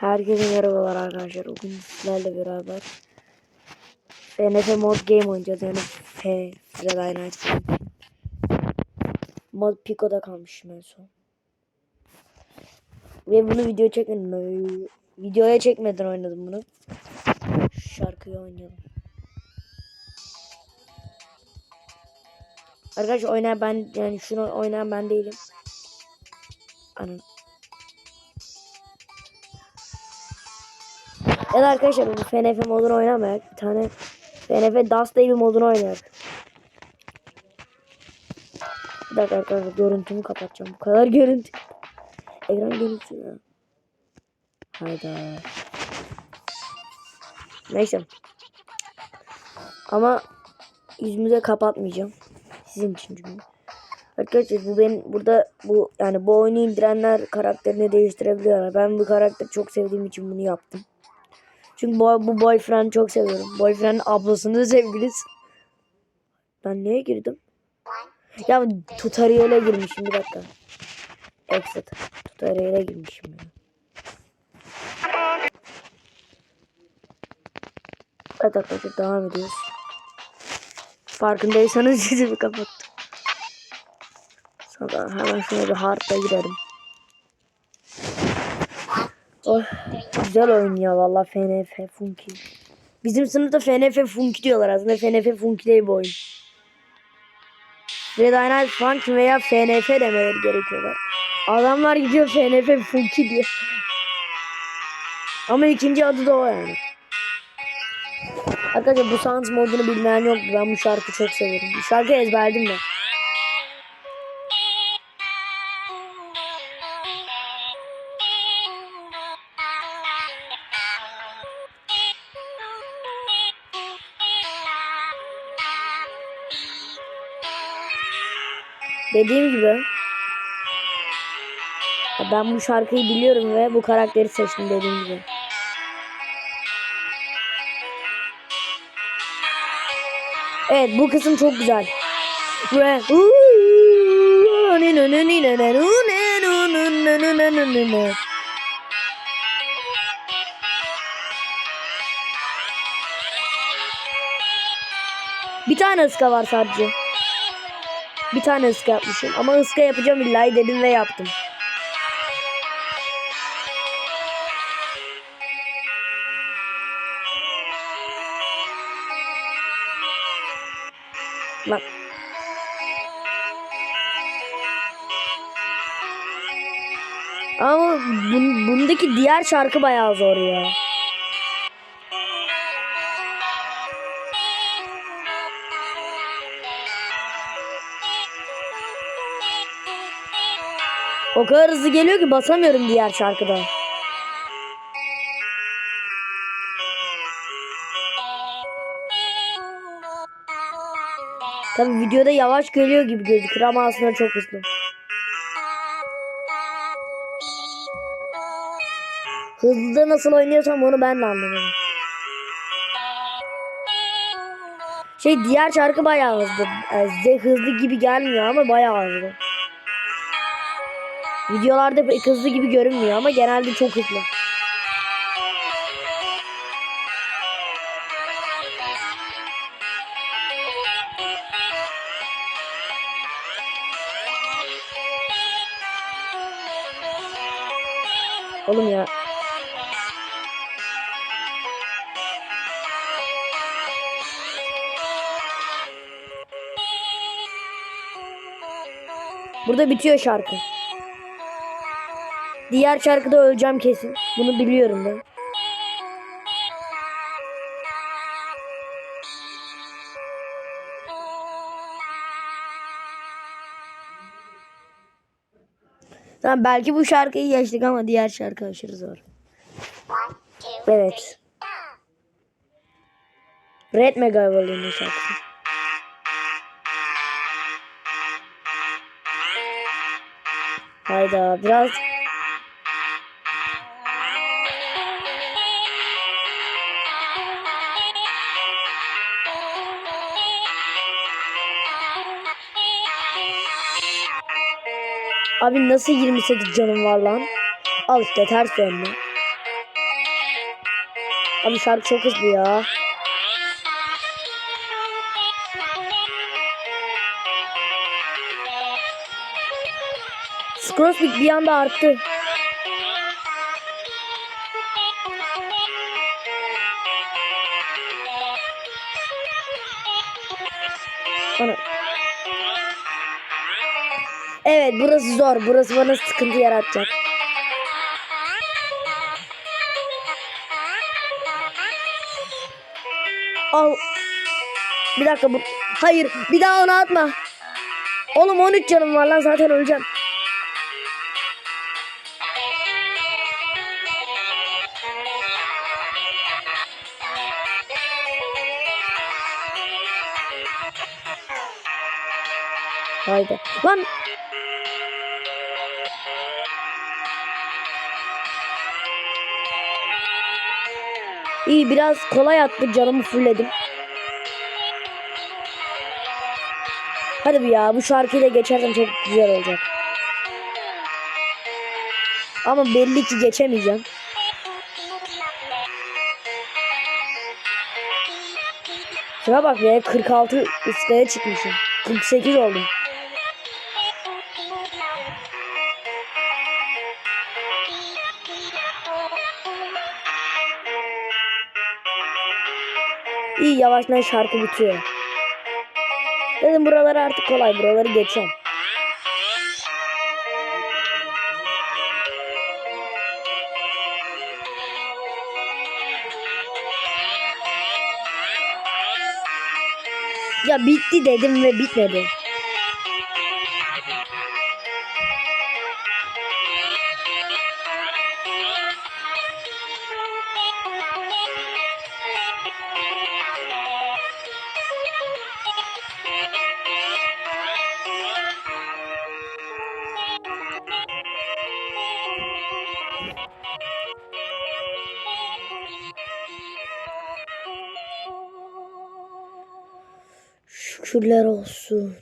Herkese merhabalar arkadaşlar. Bugün sizlerle beraber FNF Mod Game oynayacağız. Yani F Red Night. Mod Pico'da kalmışım en son. Ve bunu video çekmedim. Videoya çekmeden oynadım bunu. Şu şarkıyı oynayalım. Arkadaşlar oynayan ben yani şunu oynayan ben değilim. Anam. Evet arkadaşlar bu FNF modunu oynamayak. Bir tane FNF Dust bir modunu oynayak. Bir dakika arkadaşlar görüntümü kapatacağım. Bu kadar görüntü. Ekran görüntüsü ya. Hayda. Neyse. Ama yüzümüze kapatmayacağım. Sizin için çünkü. Arkadaşlar bu ben burada bu yani bu oyunu indirenler karakterini değiştirebiliyorlar. Ben bu karakteri çok sevdiğim için bunu yaptım. Çünkü bu, bu boyfriend çok seviyorum. Boyfriend ablasını da sevgiliz. Ben neye girdim? Ya tutorial'e girmişim bir dakika. Exit. Tutorial'e girmişim ya. Evet arkadaşlar devam ediyoruz. Farkındaysanız yüzümü kapattım. Sonra hemen şuna bir hard'a girelim. Oh, güzel ya valla FNF Funky. Bizim sınıfta FNF Funky diyorlar aslında FNF Funky değil bu oyun. Red Night Funk veya FNF demeleri gerekiyorlar. Adamlar gidiyor FNF Funky diyor. Ama ikinci adı da o yani. Arkadaşlar bu Sans modunu bilmeyen yok. Ben bu şarkı çok severim. Bu şarkı ezberledim de. Dediğim gibi ben bu şarkıyı biliyorum ve bu karakteri seçtim dediğim gibi. Evet bu kısım çok güzel. Ve Bir tane ıska var sadece. Bir tane ıska yapmışım ama ıska yapacağım illa dedim ve yaptım. Bak. Ama bun, bundaki diğer şarkı bayağı zor ya. O kadar hızlı geliyor ki basamıyorum diğer şarkıda. Tabi videoda yavaş geliyor gibi gözükür ama aslında çok hızlı. Hızlı nasıl oynuyorsam onu ben de anlamadım. Şey diğer şarkı bayağı hızlı. Yani size hızlı gibi gelmiyor ama bayağı hızlı. Videolarda pek hızlı gibi görünmüyor ama genelde çok hızlı. Oğlum ya. Burada bitiyor şarkı. Diğer şarkıda öleceğim kesin. Bunu biliyorum ben. Tamam belki bu şarkıyı geçtik ama diğer şarkı aşırı zor. Evet. Red Megavol'un şarkısı. Hayda biraz Abi nasıl 28 canım var lan? Al işte ters dönme. Abi şarkı çok hızlı ya. Scrollspeed bir anda arttı. Burası zor. Burası bana sıkıntı yaratacak. Al. Bir dakika bu. Hayır bir daha onu atma. Oğlum 13 canım var lan zaten öleceğim. Haydi. Lan. İyi biraz kolay attı canımı fullledim. Hadi bir ya bu şarkıyla geçersem çok güzel olacak. Ama belli ki geçemeyeceğim. Şuna bak be 46 ıskaya çıkmışım. 48 oldum. İyi yavaştan şarkı bitiyor. Dedim buraları artık kolay. Buraları geçeceğim. Ya bitti dedim ve bitmedi. Şükürler olsun.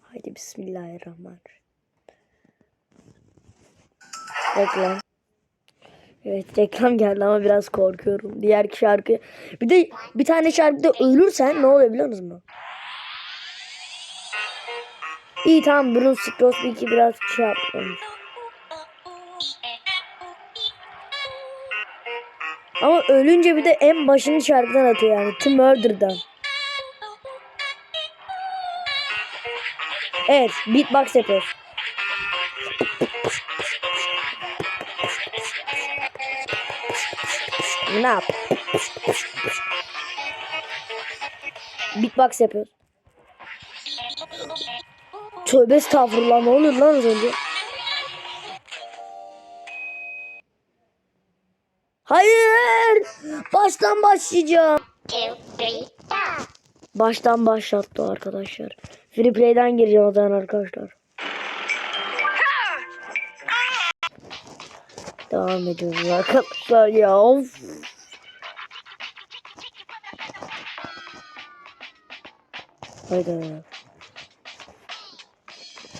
Haydi Bismillahirrahmanirrahim. Reklam. Evet reklam geldi ama biraz korkuyorum. Diğer şarkı. Bir de bir tane şarkıda ölürsen ne oluyor biliyor musunuz? İyi tamam Bruce Sprossby'ki biraz şey yapmamış. Ama ölünce bir de en başını şarkıdan atıyor yani. To Murder'dan. Evet. Beatbox yapıyoruz. Ne yap? Beatbox yapıyoruz. Tövbe estağfurullah ne oluyor lan az önce? Baştan başlayacağım. Baştan başlattı arkadaşlar. Free play'den gireceğim o zaman arkadaşlar. Devam ediyoruz arkadaşlar ya. Of. Haydi.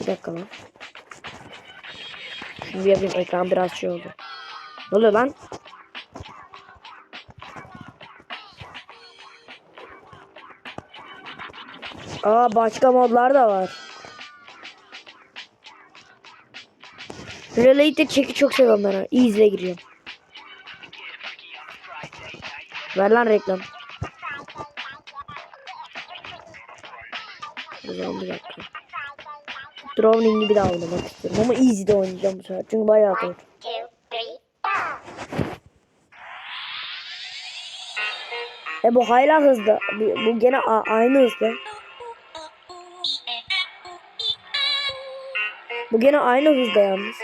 Bir dakika lan. Şimdi yapayım ekran biraz şey oldu. Ne oluyor lan? Aa başka modlar da var. Related çeki çok seviyorum ben. İzle gireceğim. Ver lan reklam. O zaman bir dakika. Drowning'i bir daha oynamak istiyorum ama easy'de oynayacağım bu sefer. Çünkü bayağı zor. E bu hala hızlı. Bu gene aynı hızda. Bu gene aynı hızda yalnız.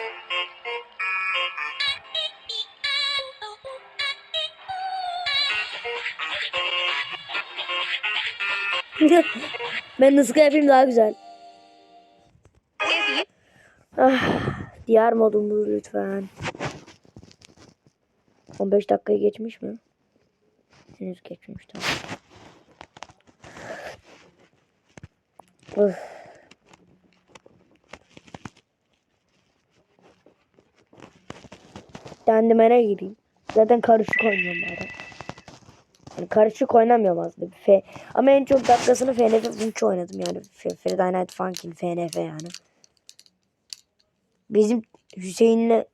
ben ıska yapayım daha güzel. Ah, diğer modumuz lütfen. 15 dakikayı geçmiş mi? Henüz geçmemiş tamam. Öf. Dendimene gireyim. Zaten karışık oynuyorum bari. Yani karışık oynamıyorum aslında. F Ama en çok dakikasını FNF Funky oynadım yani. F Friday Night Funkin' FNF yani. Bizim Hüseyin'le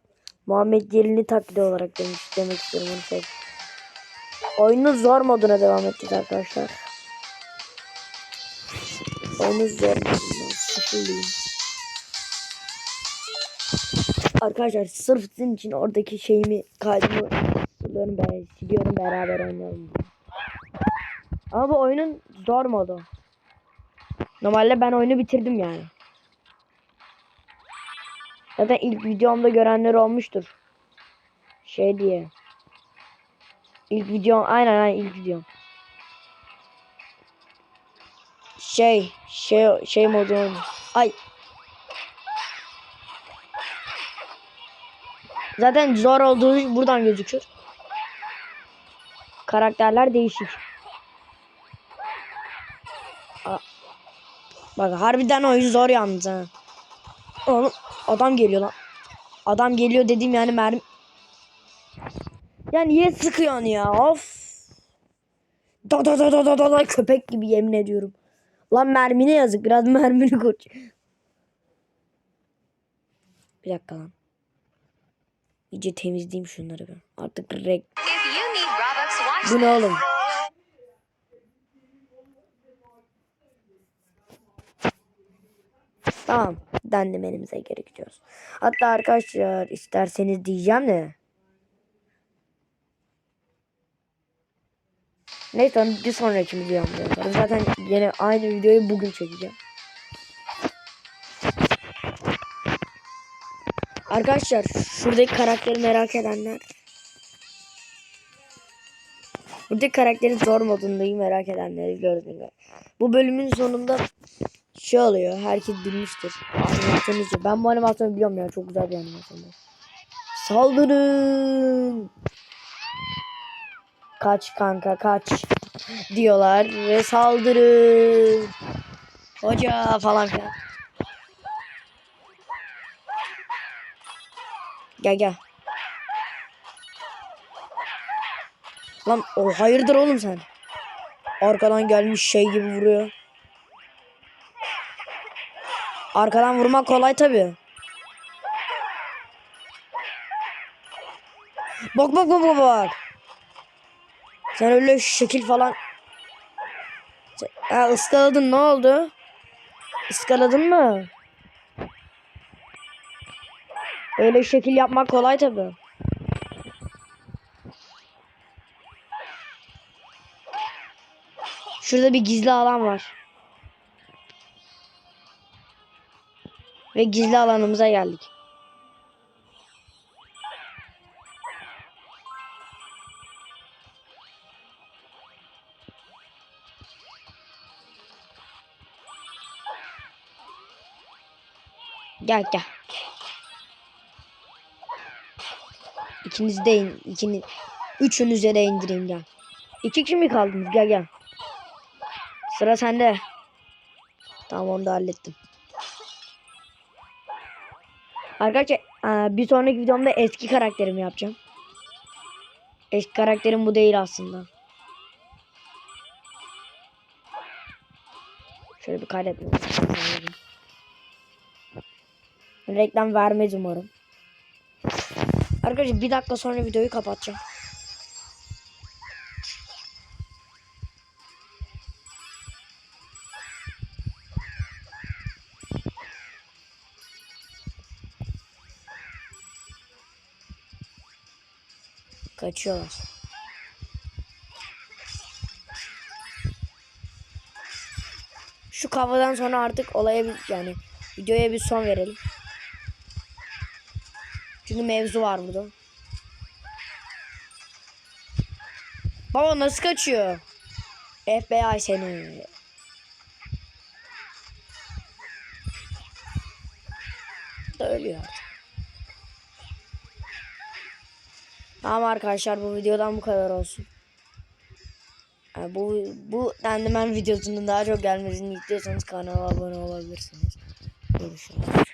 Muhammed Yerini taklidi olarak demiş, demek istiyorum onu sev. Oyunun zor moduna devam edeceğiz arkadaşlar. Oyunun zor sıfırlayayım. Arkadaşlar sırf sizin için oradaki şeyimi kaydımı siliyorum, be, siliyorum beraber oynayalım. Ama bu oyunun zor modu. Normalde ben oyunu bitirdim yani. Zaten ilk videomda görenler olmuştur. Şey diye. İlk videom aynen aynen ilk videom. Şey şey şey modu. Ay. Zaten zor olduğu buradan gözükür. Karakterler değişik. Bak harbiden oyun zor yalnız ha. Oğlum adam geliyor lan. Adam geliyor dediğim yani mermi. Ya niye sıkıyorsun ya of. Da da da da da da da köpek gibi yemin ediyorum. Lan mermine yazık biraz mermini koç. Bir dakika lan. İyice temizleyeyim şunları ben. Artık watch Bu ne oğlum? Tamam. Dendimenimize geri gidiyoruz. Hatta arkadaşlar isterseniz diyeceğim de. Neyse bir sonraki videomda. Zaten yine aynı videoyu bugün çekeceğim. Arkadaşlar şuradaki karakteri merak edenler Buradaki karakterin zor modundayım merak edenleri gördüğünüz. Bu bölümün sonunda şey oluyor. Herkes bilmiştir. Animasyon izliyor. Ben bu animasyonu biliyorum ya. Çok güzel bir animasyon. Saldırın. Kaç kanka kaç. Diyorlar ve saldırın. Hoca falan filan. Gel gel. Lan o hayırdır oğlum sen? Arkadan gelmiş şey gibi vuruyor. Arkadan vurmak kolay tabi. Bak bak bak bak bak. Sen öyle şekil falan. Ha ıskaladın ne oldu? Iskaladın mı? Öyle şekil yapmak kolay tabi. Şurada bir gizli alan var. Ve gizli alanımıza geldik. Gel gel. İkiniz de in, ikiniz, üçünüze de indireyim gel. İki kişi mi kaldınız? Gel gel. Sıra sende. Tamam onu da hallettim. Arkadaşlar eee, bir sonraki videomda eski karakterimi yapacağım. Eski karakterim bu değil aslında. Şöyle bir kaydetmem. Reklam vermez umarım. Arkadaşlar bir dakika sonra videoyu kapatacağım. Kaçıyorlar. Şu kavadan sonra artık olaya bir yani videoya bir son verelim. Çünkü mevzu var burada. Baba nasıl kaçıyor? FBI seni. Da ölüyor artık. Tamam arkadaşlar bu videodan bu kadar olsun. Yani bu bu Enderman videosunun daha çok gelmesini istiyorsanız kanala abone olabilirsiniz. Görüşürüz.